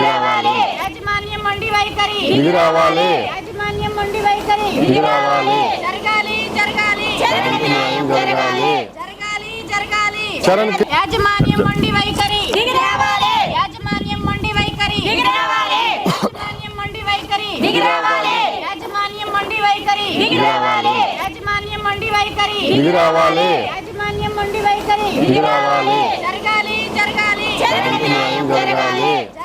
వైఖరి యాజమాన్యం మండి వైఖరి. దిగి రావాలి యాజమాన్యం మండి వైఖరి. రావాలి. జరగాలి జరగాలి. న్యాయం జరగాలి. జరగాలి జరగాలి. చరణ్ యాజమాన్యం మండి వైఖరి. యాజమాన్యం మండి వైఖరి. యాజమాన్యం మండి వైఖరి. యాజమాన్యం మండి వైఖరి. యాజమాన్యం మండి వైఖరి. దిగి రావాలి యాజమాన్యం మండి వైఖరి. దిగి రావాలి. జరగాలి జరగాలి. న్యాయం జరగాలి. జరగాలి జరగాలి.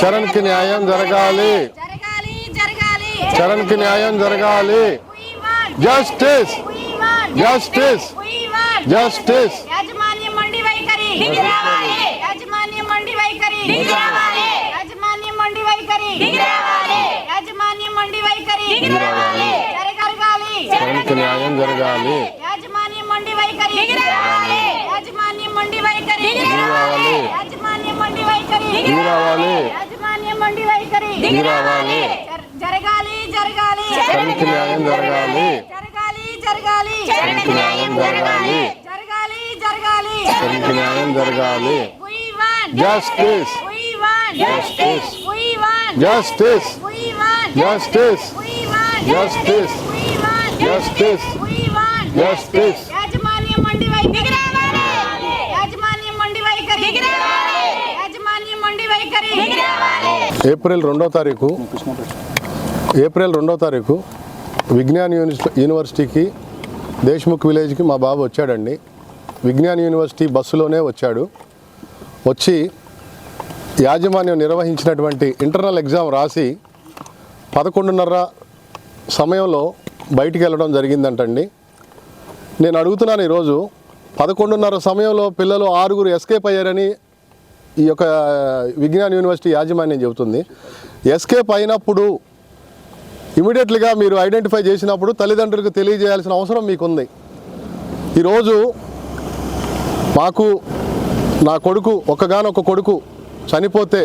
చరణ్ కి న్యాయం జరగాలి జరగాలి జరగాలి చరణ్ కి న్యాయం జరగాలి We want justice We want Justice. We want justice యాజమాన్యం మండి వైఖరి యాజమాన్యం మండి వైఖరి యాజమాన్యం మండి వైఖరి యాజమాన్యం మండి వైఖరి రావాలి. జరగాలి చరణ్ కి న్యాయం జరగాలి యాజమాన్యం మండి వైఖరి యాజమాన్యం మండి వైఖరి రావాలి. యాజమాన్యం మండి వైఖరి దిగి రావాలి యాజమాన్యం మండి వైఖరి. దిగి రావాలి. జర- జరగాలి జరగాలి. చరణ్కి న్యాయం జరగాలి. జరగాలి జరగాలి చరణ్కి న్యాయం జరగాలి. జరగాలి జరగాలి. చరణ్కి న్యాయం జరగాలి. We want. Justice We want. Justice. We want. Justice We want. Justice We want Justice. We want Justice. We want justice యాజమాన్యం మండి వైఖరి యాజమాన్యం మండి వైఖరి యాజమాన్యం మండి వైఖరి ఏప్రిల్ రెండో తారీఖు ఏప్రిల్ రెండో తారీఖు విజ్ఞాన్ యూనివర్సి యూనివర్సిటీకి దేశ్ముఖ్ విలేజ్కి మా బాబు వచ్చాడండి. విజ్ఞాన్ యూనివర్సిటీ బస్సులోనే వచ్చాడు. వచ్చి యాజమాన్యం నిర్వహించినటువంటి ఇంటర్నల్ ఎగ్జామ్ రాసి పదకొండున్నర సమయంలో బయటికి వెళ్ళడం జరిగిందంటండి. నేను అడుగుతున్నాను ఈరోజు పదకొండున్నర సమయంలో పిల్లలు ఆరుగురు ఎస్కేప్ అయ్యారని ఈ యొక్క విజ్ఞాన్ యూనివర్సిటీ యాజమాన్యం చెబుతుంది ఎస్కేప్ అయినప్పుడు ఇమీడియట్లీగా మీరు ఐడెంటిఫై చేసినప్పుడు తల్లిదండ్రులకు తెలియజేయాల్సిన అవసరం మీకుంది. ఈరోజు మాకు నా కొడుకు ఒక్కగానొక్క కొడుకు చనిపోతే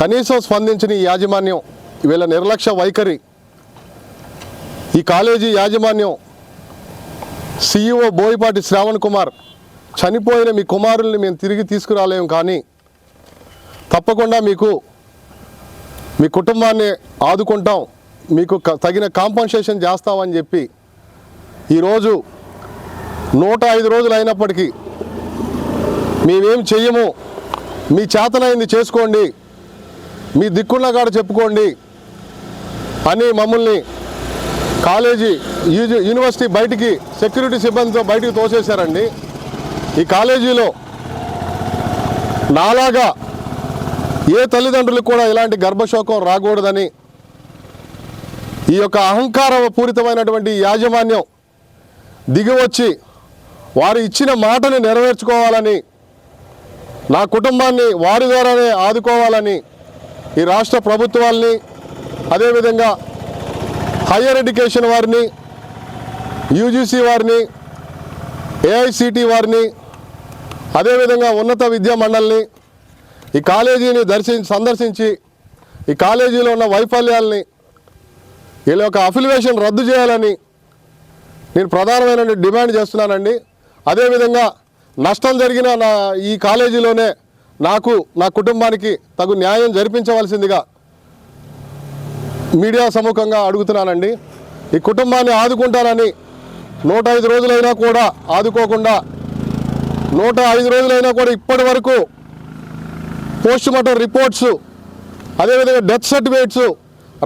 కనీసం స్పందించిన ఈ యాజమాన్యం వీళ్ళ నిర్లక్ష్య వైఖరి ఈ కాలేజీ యాజమాన్యం సిఇఓ బోయపాటి శ్రావణ్ కుమార్ చనిపోయిన మీ కుమారుల్ని మేము తిరిగి తీసుకురాలేము కానీ తప్పకుండా మీకు మీ కుటుంబాన్ని ఆదుకుంటాం. మీకు క- తగిన కాంపన్సేషన్ చేస్తామని చెప్పి ఈరోజు నూట ఐదు రోజులు అయినప్పటికీ మేమేం చెయ్యము. మీ చేతనైంది చేసుకోండి. మీ దిక్కున్న కాడ చెప్పుకోండి అని మమ్మల్ని కాలేజీ యూజి- యూనివర్సిటీ బయటికి సెక్యూరిటీ సిబ్బందితో బయటికి తోసేశారండి. ఈ కాలేజీలో నాలాగా ఏ తల్లిదండ్రులకు కూడా ఇలాంటి గర్భశోకం రాకూడదని ఈ యొక్క అహంకార పూరితమైనటువంటి యాజమాన్యం దిగివచ్చి వారు ఇచ్చిన మాటని నెరవేర్చుకోవాలని నా కుటుంబాన్ని వారి ద్వారానే ఆదుకోవాలని ఈ రాష్ట్ర ప్రభుత్వాల్ని అదేవిధంగా హయ్యర్ ఎడ్యుకేషన్ వారిని యూజీసీ వారిని ఏఐసిటి వారిని అదేవిధంగా ఉన్నత విద్యా మండలిని ఈ కాలేజీని దర్శించి సందర్శించి ఈ కాలేజీలో ఉన్న వైఫల్యాల్ని వీళ్ళ యొక్క అఫిలివేషన్ రద్దు చేయాలని నేను ప్రధానమైన డిమాండ్ చేస్తున్నానండి. అదేవిధంగా నష్టం జరిగిన నా ఈ కాలేజీలోనే నాకు నా కుటుంబానికి తగు న్యాయం జరిపించవలసిందిగా మీడియా సముఖంగా అడుగుతున్నానండి. ఈ కుటుంబాన్ని ఆదుకుంటానని నూట ఐదు రోజులైనా కూడా ఆదుకోకుండా నూట ఐదు రోజులైనా కూడా ఇప్పటి వరకు పోస్టుమార్టం రిపోర్ట్స్ అదేవిధంగా డెత్ సర్టిఫికేట్స్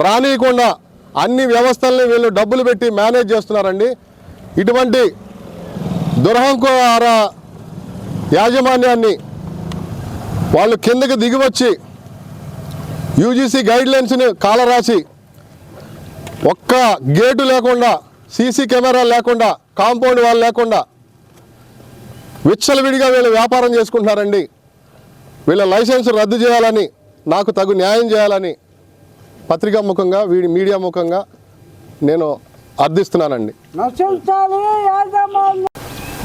రానియకుండా అన్ని వ్యవస్థల్ని వీళ్ళు డబ్బులు పెట్టి మేనేజ్ చేస్తున్నారండి. ఇటువంటి దురహంకార యాజమాన్యాన్ని వాళ్ళు కిందకి దిగివచ్చి యూజీసీ గైడ్లైన్స్ని కాలరాసి ఒక్క గేటు లేకుండా సీసీ కెమెరా లేకుండా కాంపౌండ్ వాళ్ళు లేకుండా విచ్చలవిడిగా వీళ్ళు వ్యాపారం చేసుకుంటున్నారండి. వీళ్ళ లైసెన్స్ రద్దు చేయాలని నాకు తగు న్యాయం చేయాలని పత్రికా ముఖంగా వీడి మీడియా ముఖంగా నేను అర్థిస్తున్నానండి.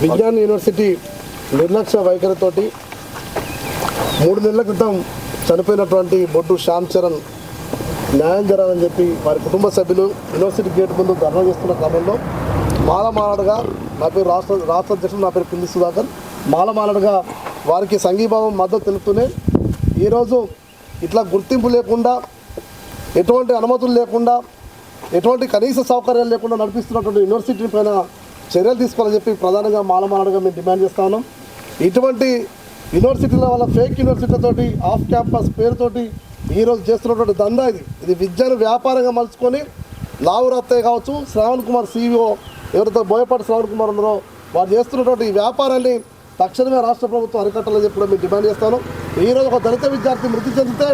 విజ్ఞాన్ యూనివర్సిటీ నిర్లక్ష్య వైఖరితోటి మూడు నెలల క్రితం చనిపోయినటువంటి బొడ్డు శ్యామ్ చరణ్ న్యాయం జరగాలని చెప్పి వారి కుటుంబ సభ్యులు యూనివర్సిటీ గేట్ ముందు ధర్నా చేస్తున్న క్రమంలో మాల మాలడుగా నా పేరు రాష్ట్ర రాష్ట్ర అధ్యక్షుడు నా పేరు పిల్లి సుధాకర్. మాల మాలడుగా వారికి సంఘీభావం మద్దతు తెలుపుతూనే ఈరోజు ఇట్లా గుర్తింపు లేకుండా ఎటువంటి అనుమతులు లేకుండా ఎటువంటి కనీస సౌకర్యాలు లేకుండా నడిపిస్తున్నటువంటి యూనివర్సిటీ పైన చర్యలు తీసుకోవాలని చెప్పి ప్రధానంగా మాలమాలడుగా మేము డిమాండ్ చేస్తా ఉన్నాం. ఇటువంటి యూనివర్సిటీల వల్ల ఫేక్ యూనివర్సిటీలతోటి ఆఫ్ క్యాంపస్ పేరుతోటి ఈరోజు చేస్తున్నటువంటి దందా ఇది. ఇది విద్యను వ్యాపారంగా మలుచుకొని లావు రత్తయ్య కావచ్చు శ్రావణ్ కుమార్ సీఈఓ ఎవరితో బోయపాటి శ్రావణ్ కుమార్ ఉన్నారో వారు చేస్తున్నటువంటి ఈ వ్యాపారాన్ని తక్షణమే రాష్ట్ర ప్రభుత్వం అరికట్టాలని చెప్పి కూడా మేము డిమాండ్ చేస్తాను. ఈరోజు ఒక దళిత విద్యార్థి మృతి చెందితే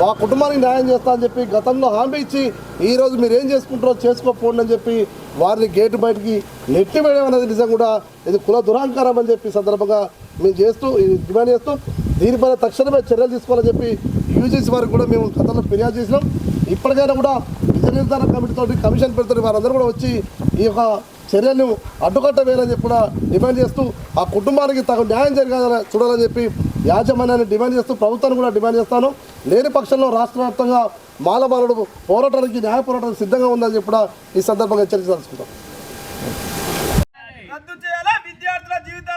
మా కుటుంబానికి న్యాయం చేస్తా అని చెప్పి గతంలో హామీ ఇచ్చి ఈ రోజు మీరు ఏం చేసుకుంటారో చేసుకోకపోండి అని చెప్పి వారిని గేటు బయటికి నెట్టివేయడం అనేది నిజం కూడా ఇది కుల దురాంకారం అని చెప్పి సందర్భంగా మేము చేస్తూ డిమాండ్ చేస్తూ దీనిపైన తక్షణమే చర్యలు తీసుకోవాలని చెప్పి యూజీసీ వారికి కూడా మేము గతంలో ఫిర్యాదు చేసినాం. ఇప్పటికైనా కూడా విధి నిర్ధారణ కమిటీతో కమిషన్ పెడుతున్న వారందరూ కూడా వచ్చి ఈ యొక్క చర్యలను అడ్డుకట్ట వేయాలని చెప్పి కూడా డిమాండ్ చేస్తూ ఆ కుటుంబానికి తగు న్యాయం జరగాలని చూడాలని చెప్పి యాజమాన్యాన్ని డిమాండ్ చేస్తూ ప్రభుత్వాన్ని కూడా డిమాండ్ చేస్తాను. లేని పక్షంలో రాష్ట్ర వ్యాప్తంగా మాలబాలుడు పోరాటానికి న్యాయ పోరాటానికి సిద్ధంగా ఉందని చెప్పి కూడా ఈ సందర్భంగా హెచ్చరించదలుచుకుంటాం రద్దు చేయాలా? విద్యార్థుల జీవితం